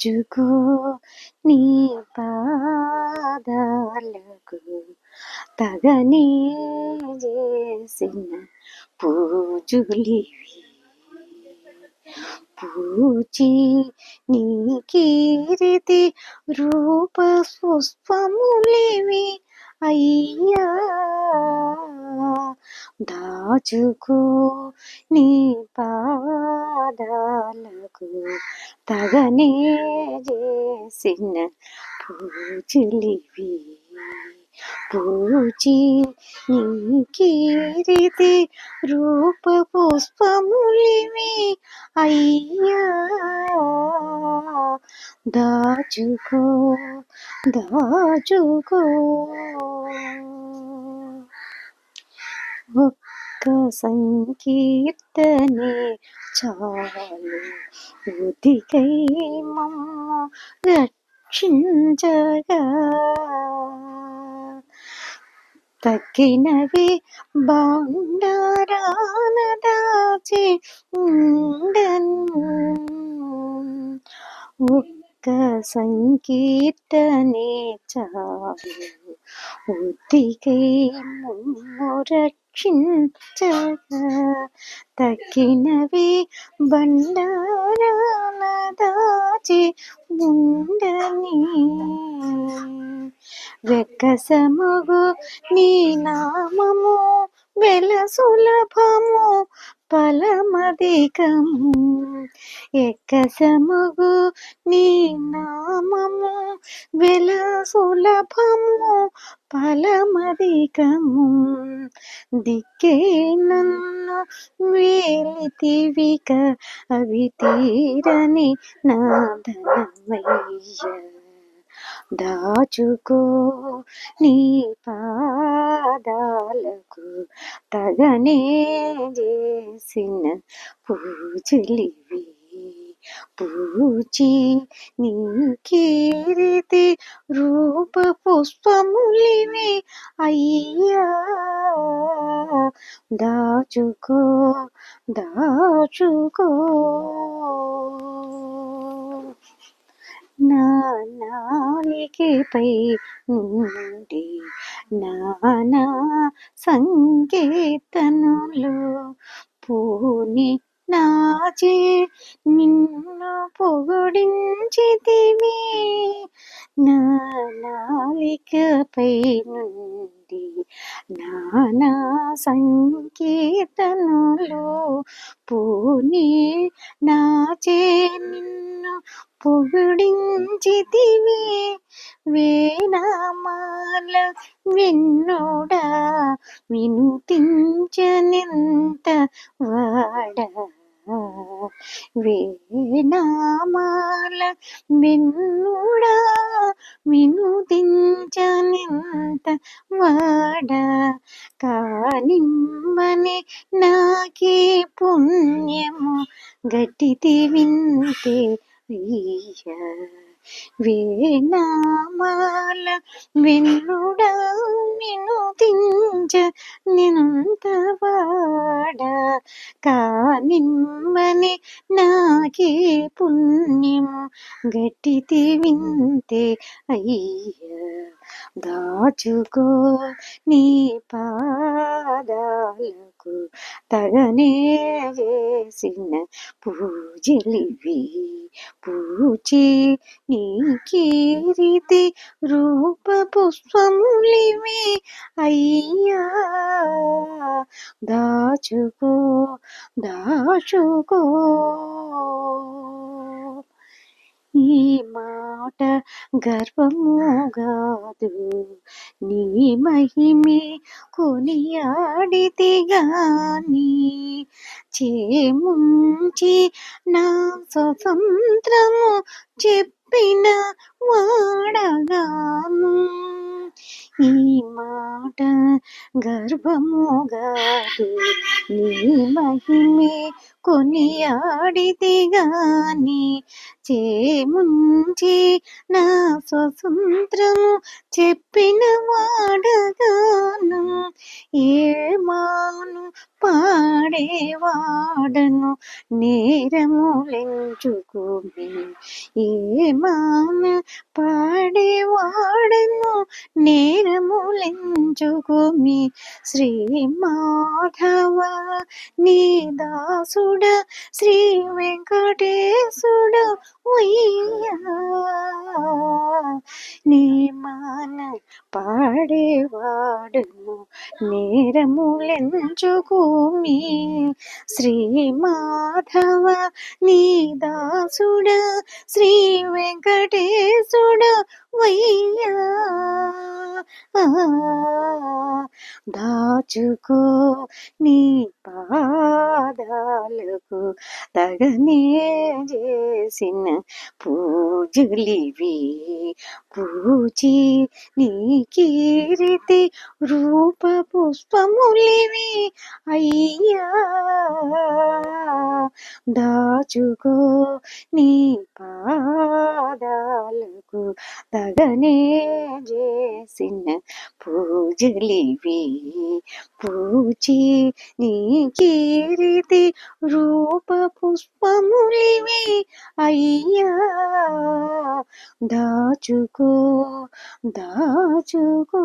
దాచుకో నీ పాదాలకు తగనే చేసిన పూజులి పూచి నీ కీర్తి రూప పుష్పములివి అయ్యా దాచుకో నీ పాదాలకు తగనే చేసిన పూజలివి పూచి నీ కీర్తి రూప పుష్పములివి అయ్యా దాచుకో దాచుకో ఒక్క సంకీర్తనే చాలు ఉదికై మమ్మ రక్షించగా తగ్గినవి బండారాన దాచి ఉండను ఒక్క సంకీర్తనే చాలు ఉద్దికై ముమ్ము రక్షించగా తగ్గినవి బండారాల దాచి ఉండని. వెక్కసమగు నీ నామము వెల సులభము ఫలమధికము. ఎక్కసమగు నీ నామము వెల సులభము ఫలమధికము. దిక్కే నన్ను వేలితివిక అవి తీరని నాదనమయ్య దాచుకో నీ పాదాలకు తగనే చేసిన పూజలి పూచి నీ కీర్తి రూప పుష్పములివి అయ్యా. దాచుకో దాచుకో. నా నాలికపై నుండి నానా సంకేతనులు పూని నాచే నిన్ను పొగుడించితివి నా నాలికపై నుండి నానా సంకీర్తనలు పూని నాచే నిన్ను పొగుడించితివి వేణమాల విన్నుడా వినుతించనింత వాడా వేణమాల విన్నుడా వినుదించనింత వాడ? కానిమ్మని నాకే పుణ్యము గట్టితి వింటే అయ్యా వేణామాల వెన్నుడా నింత వాడ? కానిమ్మని నాకే పుణ్యము. గట్టితి వింతే అయ్యా దాచుకో నీ పాదాలకు తగనే వేసిన పూజలివి పూచి నీ కీరితి రూప పుష్పములివి అయ్యా దాచుకో దాచుకో. మాట గర్వము కాదు నీ మహిమే కొనియాడితే గాని చేముంచి నా స్వతంత్రము చెప్పిన వాడగాను. ఈ మాట గర్వముగాదు నీ మహిమే కొనియాడితే గాని చేముంచి నా స్వతంత్రము చెప్పిన వాడగాను ఏమాను పాడేవాడను నేరములెంచుకుని ఏమాను పాడేవాడను నేరములెంచుకుమి శ్రీ మాధవ నీ దాసుడు శ్రీ వెంకటేశుడ ఉయ్యా. నీ మాన పాడేవాడును నేరములెంచుకోమి శ్రీ మాధవ నీ దాసుడ శ్రీ వెంకటేశుడ వయ్యా దాచుకో నీ పాదాలకు తగనే చేసిన పూజలివి. పూచి నీ కీర్తి రూప పుష్పములివి. అయ్యా దాచుకో నీ పాదాలకు తగనే చేసిన పూజలివి? పూచి నీ కీర్తి రూప పుష్పములివి? అయ్యా దాచుకో దాచుకో.